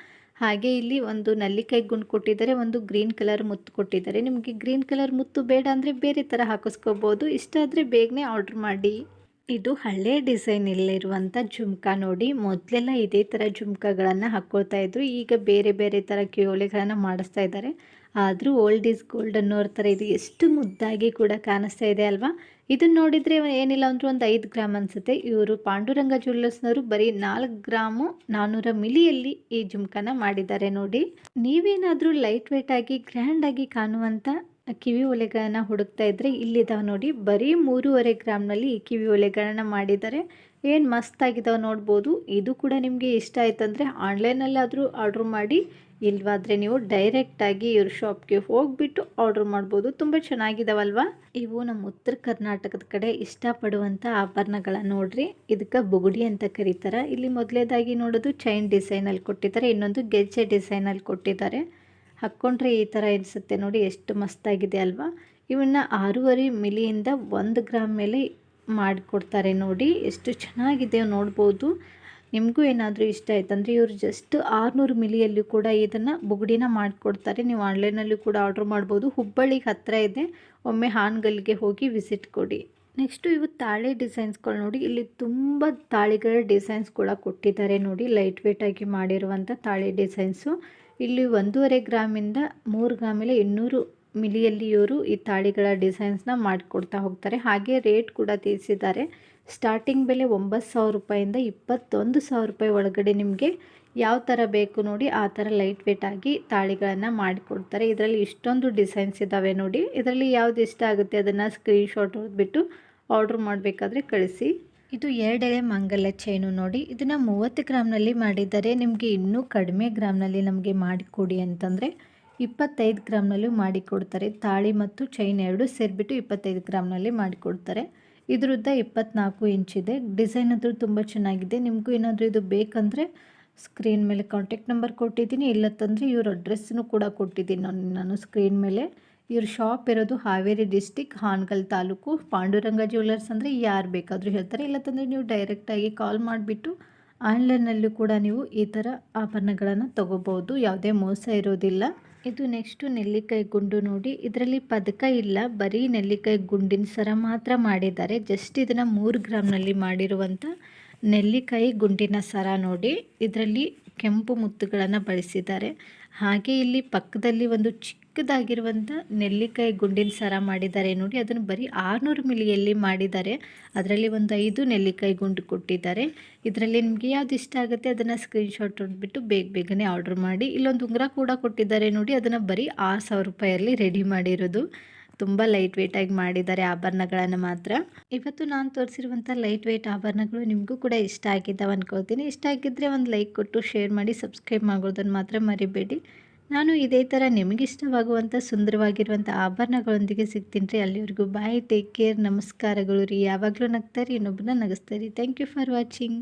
ಹಾಗೆ ಇಲ್ಲಿ ಒಂದು ನಲ್ಲಿಕಾಯಿ ಗುಂಡು ಕೊಟ್ಟಿದ್ದಾರೆ, ಒಂದು ಗ್ರೀನ್ ಕಲರ್ ಮುತ್ತು ಕೊಟ್ಟಿದ್ದಾರೆ. ನಿಮಗೆ ಗ್ರೀನ್ ಕಲರ್ ಮುತ್ತು ಬೇಡ ಅಂದರೆ ಬೇರೆ ಥರ ಹಾಕಿಸ್ಕೋಬೋದು. ಇಷ್ಟ ಆದರೆ ಬೇಗನೆ ಆರ್ಡ್ರ್ ಮಾಡಿ. ಇದು ಹಳೆ ಡಿಸೈನ್ ಇಲ್ಲಿರುವಂಥ ಜುಮ್ಕಾ ನೋಡಿ. ಮೊದಲೆಲ್ಲ ಇದೇ ಥರ ಜುಮ್ಕಾಗಳನ್ನು ಹಾಕ್ಕೊಳ್ತಾ ಇದ್ರು. ಈಗ ಬೇರೆ ಬೇರೆ ಥರ ಕಿಯೋಲೆಗಳನ್ನು ಮಾಡಿಸ್ತಾ ಇದ್ದಾರೆ. ಆದರೂ ಓಲ್ಡ್ ಈಸ್ ಗೋಲ್ಡ್ ಅನ್ನೋರ ಥರ ಇದು ಎಷ್ಟು ಮುದ್ದಾಗಿ ಕೂಡ ಕಾಣಿಸ್ತಾ ಇದೆ ಅಲ್ವಾ? ಇದನ್ನು ನೋಡಿದರೆ ಏನಿಲ್ಲ ಅಂದರೂ ಒಂದು ಐದು ಗ್ರಾಮ್ ಅನಿಸುತ್ತೆ. ಇವರು ಪಾಂಡುರಂಗ ಜ್ಯುವೆಲ್ಲರ್ಸ್ನವರು ಬರೀ ನಾಲ್ಕು ಗ್ರಾಮು ನಾನ್ನೂರ ಮಿಲಿಯಲ್ಲಿ ಈ ಜುಮ್ಕನ ಮಾಡಿದ್ದಾರೆ ನೋಡಿ. ನೀವೇನಾದರೂ ಲೈಟ್ ವೆಯ್ಟಾಗಿ ಗ್ರ್ಯಾಂಡಾಗಿ ಕಾಣುವಂಥ ಕಿವಿ ಒಲೆಗಳನ್ನು ಹುಡುಕ್ತಾ ಇದ್ದರೆ ಇಲ್ಲಿದ್ದಾವೆ ನೋಡಿ. ಬರೀ ಮೂರುವರೆ ಗ್ರಾಮ್ನಲ್ಲಿ ಈ ಕಿವಿ ಒಲೆಗಳನ್ನ ಮಾಡಿದ್ದಾರೆ. ಏನು ಮಸ್ತಾಗಿದ್ದಾವೆ ನೋಡ್ಬೋದು. ಇದು ಕೂಡ ನಿಮಗೆ ಇಷ್ಟ ಆಯ್ತಂದರೆ ಆನ್ಲೈನಲ್ಲಾದರೂ ಆರ್ಡ್ರ್ ಮಾಡಿ. ಇಲ್ವಾದರೆ ನೀವು ಡೈರೆಕ್ಟಾಗಿ ಇವ್ರ ಶಾಪ್ಗೆ ಹೋಗಿಬಿಟ್ಟು ಆರ್ಡ್ರ್ ಮಾಡ್ಬೋದು. ತುಂಬ ಚೆನ್ನಾಗಿದಾವಲ್ವಾ? ಇವು ನಮ್ಮ ಉತ್ತರ ಕರ್ನಾಟಕದ ಕಡೆ ಇಷ್ಟಪಡುವಂಥ ಆಭರಣಗಳ ನೋಡ್ರಿ. ಇದಕ್ಕೆ ಬುಗುಡಿ ಅಂತ ಕರೀತಾರೆ. ಇಲ್ಲಿ ಮೊದಲೇದಾಗಿ ನೋಡೋದು ಚೈನ್ ಡಿಸೈನಲ್ಲಿ ಕೊಟ್ಟಿದ್ದಾರೆ ಇನ್ನೊಂದು ಗೆಜ್ಜೆ ಡಿಸೈನಲ್ಲಿ ಕೊಟ್ಟಿದ್ದಾರೆ ಹಾಕ್ಕೊಂಡ್ರೆ ಈ ಥರ ಅನಿಸುತ್ತೆ ನೋಡಿ, ಎಷ್ಟು ಮಸ್ತಾಗಿದೆ ಅಲ್ವಾ? ಇವನ್ನ ಆರೂವರೆ ಮಿಲಿಯಿಂದ ಒಂದು ಗ್ರಾಮ್ ಮೇಲೆ ಮಾಡಿಕೊಡ್ತಾರೆ ನೋಡಿ, ಎಷ್ಟು ಚೆನ್ನಾಗಿದೆ ನೋಡ್ಬೋದು. ನಿಮಗೂ ಏನಾದರೂ ಇಷ್ಟ ಆಯ್ತಂದರೆ ಇವರು ಜಸ್ಟ್ ಆರುನೂರು ಮಿಲಿಯಲ್ಲೂ ಕೂಡ ಇದನ್ನು ಬುಗುಡಿನ ಮಾಡಿಕೊಡ್ತಾರೆ. ನೀವು ಆನ್ಲೈನಲ್ಲೂ ಕೂಡ ಆರ್ಡ್ರ್ ಮಾಡ್ಬೋದು. ಹುಬ್ಬಳ್ಳಿಗೆ ಹತ್ತಿರ ಇದೆ. ಒಮ್ಮೆ ಹಾನ್ಗಲ್ಗೆ ಹೋಗಿ ವಿಸಿಟ್ ಕೊಡಿ. ನೆಕ್ಸ್ಟು ಇವು ತಾಳೆ ಡಿಸೈನ್ಸ್ಗಳು ನೋಡಿ. ಇಲ್ಲಿ ತುಂಬ ತಾಳಿಗಳ ಡಿಸೈನ್ಸ್ ಕೂಡ ಕೊಟ್ಟಿದ್ದಾರೆ ನೋಡಿ. ಲೈಟ್ ವೇಟಾಗಿ ಮಾಡಿರುವಂಥ ತಾಳೆ ಡಿಸೈನ್ಸು ಇಲ್ಲಿ ಒಂದೂವರೆ ಗ್ರಾಮಿಂದ ಮೂರು ಗ್ರಾಮಿಲ್ಲ ಇನ್ನೂರು ಮಿಲಿಯಲ್ಲಿ ಇವರು ಈ ತಾಳಿಗಳ ಡಿಸೈನ್ಸ್ನ ಮಾಡಿಕೊಡ್ತಾ ಹೋಗ್ತಾರೆ. ಹಾಗೆ ರೇಟ್ ಕೂಡ ತಿಳಿಸಿದ್ದಾರೆ. ಸ್ಟಾರ್ಟಿಂಗ್ ಬೆಲೆ ಒಂಬತ್ತು ಸಾವಿರ ರೂಪಾಯಿಂದ ಇಪ್ಪತ್ತೊಂದು ಸಾವಿರ ರೂಪಾಯಿ ಒಳಗಡೆ ನಿಮಗೆ ಯಾವ ಥರ ಬೇಕು ನೋಡಿ ಆ ಥರ ಲೈಟ್ ವೇಟ್ ಆಗಿ ತಾಳಿಗಳನ್ನು ಮಾಡಿಕೊಡ್ತಾರೆ. ಇದರಲ್ಲಿ ಇಷ್ಟೊಂದು ಡಿಸೈನ್ಸ್ ಇದ್ದಾವೆ ನೋಡಿ. ಇದರಲ್ಲಿ ಯಾವ್ದು ಇಷ್ಟ ಆಗುತ್ತೆ ಅದನ್ನು ಸ್ಕ್ರೀನ್ಶಾಟ್ ಹೊಡೆದ್ಬಿಟ್ಟು ಆರ್ಡ್ರ್ ಮಾಡಬೇಕಾದ್ರೆ ಕಳಿಸಿ. ಇದು ಎರಡೆಳೆ ಮಂಗಲ ಚೈನು ನೋಡಿ. ಇದನ್ನು ಮೂವತ್ತು ಗ್ರಾಮ್ನಲ್ಲಿ ಮಾಡಿದ್ದಾರೆ ನಿಮಗೆ ಇನ್ನೂ ಕಡಿಮೆ ಗ್ರಾಮ್ನಲ್ಲಿ ನಮಗೆ ಮಾಡಿಕೊಡಿ ಅಂತಂದರೆ ಇಪ್ಪತ್ತೈದು ಗ್ರಾಮ್ನಲ್ಲೂ ಮಾಡಿಕೊಡ್ತಾರೆ. ತಾಳಿ ಮತ್ತು ಚೈನ್ ಎರಡು ಸೇರಿಬಿಟ್ಟು ಇಪ್ಪತ್ತೈದು ಗ್ರಾಮ್ನಲ್ಲಿ ಮಾಡಿಕೊಡ್ತಾರೆ. ಇದ್ರದ್ದು ಇಪ್ಪತ್ನಾಲ್ಕು ಇಂಚಿದೆ ಡಿಸೈನ್ ಅಂತೂ ತುಂಬ ಚೆನ್ನಾಗಿದೆ. ನಿಮಗೂ ಏನಾದರೂ ಇದು ಬೇಕಂದರೆ ಸ್ಕ್ರೀನ್ ಮೇಲೆ ಕಾಂಟ್ಯಾಕ್ಟ್ ನಂಬರ್ ಕೊಟ್ಟಿದ್ದೀನಿ. ಇಲ್ಲ ತಂದರೆ ಇವ್ರ ಅಡ್ರೆಸ್ಸನ್ನು ಕೂಡ ಕೊಟ್ಟಿದ್ದೀನಿ ನಾನು. ನಾನು ಸ್ಕ್ರೀನ್ ಮೇಲೆ ಇವ್ರ ಶಾಪ್ ಇರೋದು ಹಾವೇರಿ ಡಿಸ್ಟಿಕ್, ಹಾನಗಲ್ ತಾಲೂಕು, ಪಾಂಡುರಂಗ ಜ್ಯುವೆಲರ್ಸ್ ಅಂದರೆ ಯಾರು ಬೇಕಾದರೂ ಹೇಳ್ತಾರೆ. ಇಲ್ಲ ತಂದರೆ ನೀವು ಡೈರೆಕ್ಟಾಗಿ ಕಾಲ್ ಮಾಡಿಬಿಟ್ಟು ಆನ್ಲೈನಲ್ಲೂ ಕೂಡ ನೀವು ಈ ಥರ ಆಭರಣಗಳನ್ನು ತೊಗೋಬೋದು ಯಾವುದೇ ಮೋಸ ಇರೋದಿಲ್ಲ. ಇದು ನೆಕ್ಸ್ಟು ನೆಲ್ಲಿಕಾಯಿ ಗುಂಡು ನೋಡಿ. ಇದರಲ್ಲಿ ಪದಕ ಇಲ್ಲ. ಬರೀ ನೆಲ್ಲಿಕಾಯಿ ಗುಂಡಿನ ಸರ ಮಾತ್ರ ಮಾಡಿದ್ದಾರೆ. ಜಸ್ಟ್ ಇದನ್ನು ಮೂರು ಗ್ರಾಮ್ನಲ್ಲಿ ಮಾಡಿರುವಂಥ ನೆಲ್ಲಿಕಾಯಿ ಗುಂಡಿನ ಸರ ನೋಡಿ. ಇದರಲ್ಲಿ ಕೆಂಪು ಮುತ್ತುಗಳನ್ನು ಬಳಸಿದ್ದಾರೆ. ಹಾಗೆ ಇಲ್ಲಿ ಪಕ್ಕದಲ್ಲಿ ಒಂದು ಚಿಕ್ಕದಾಗಿರುವಂಥ ನೆಲ್ಲಿಕಾಯಿ ಗುಂಡಿನ ಸರ ಮಾಡಿದ್ದಾರೆ ನೋಡಿ, ಅದನ್ನು ಬರೀ ಆರುನೂರು ಮಿಲಿಯಲ್ಲಿ ಮಾಡಿದ್ದಾರೆ. ಅದರಲ್ಲಿ ಒಂದು ಐದು ನೆಲ್ಲಿಕಾಯಿ ಗುಂಡು ಕೊಟ್ಟಿದ್ದಾರೆ. ಇದರಲ್ಲಿ ನಿಮಗೆ ಯಾವ್ದು ಇಷ್ಟ ಆಗುತ್ತೆ ಅದನ್ನು ಸ್ಕ್ರೀನ್ಶಾಟ್ ಹೊಡೆದ್ಬಿಟ್ಟು ಬೇಗ ಬೇಗನೆ ಆರ್ಡ್ರ್ ಮಾಡಿ. ಇಲ್ಲೊಂದು ಉಂಗುರ ಕೂಡ ಕೊಟ್ಟಿದ್ದಾರೆ ನೋಡಿ, ಅದನ್ನು ಬರೀ ಆರು ಸಾವಿರ ರೂಪಾಯಲ್ಲಿ ರೆಡಿ ಮಾಡಿರೋದು. ತುಂಬ ಲೈಟ್ ವೆಯ್ಟಾಗಿ ಮಾಡಿದ್ದಾರೆ ಆಭರಣಗಳನ್ನು ಮಾತ್ರ. ಇವತ್ತು ನಾನು ತೋರಿಸಿರುವಂಥ ಲೈಟ್ ವೆಯ್ಟ್ ಆಭರಣಗಳು ನಿಮಗೂ ಕೂಡ ಇಷ್ಟ ಆಗಿದ್ದಾವೆ ಅನ್ಕೊಳ್ತೀನಿ. ಇಷ್ಟ ಆಗಿದ್ದರೆ ಒಂದು ಲೈಕ್ ಕೊಟ್ಟು ಶೇರ್ ಮಾಡಿ ಸಬ್ಸ್ಕ್ರೈಬ್ ಮಾಡೋದನ್ನು ಮಾತ್ರ ಮರಿಬೇಡಿ. ನಾನು ಇದೇ ಥರ ನಿಮಗಿಷ್ಟವಾಗುವಂಥ ಸುಂದರವಾಗಿರುವಂಥ ಆಭರಣಗಳೊಂದಿಗೆ ಸಿಗ್ತೀನಿ ರೀ. ಅಲ್ಲಿವರೆಗೂ ಬಾಯ್ ಟೇಕ್ ಕೇರ್ ನಮಸ್ಕಾರಗಳು ರೀ. ಯಾವಾಗಲೂ ನಗ್ತಾರೆ ಇನ್ನೊಬ್ಬನ ನಗಿಸ್ತಾರೆ ಥ್ಯಾಂಕ್ ಯು ಫಾರ್ ವಾಚಿಂಗ್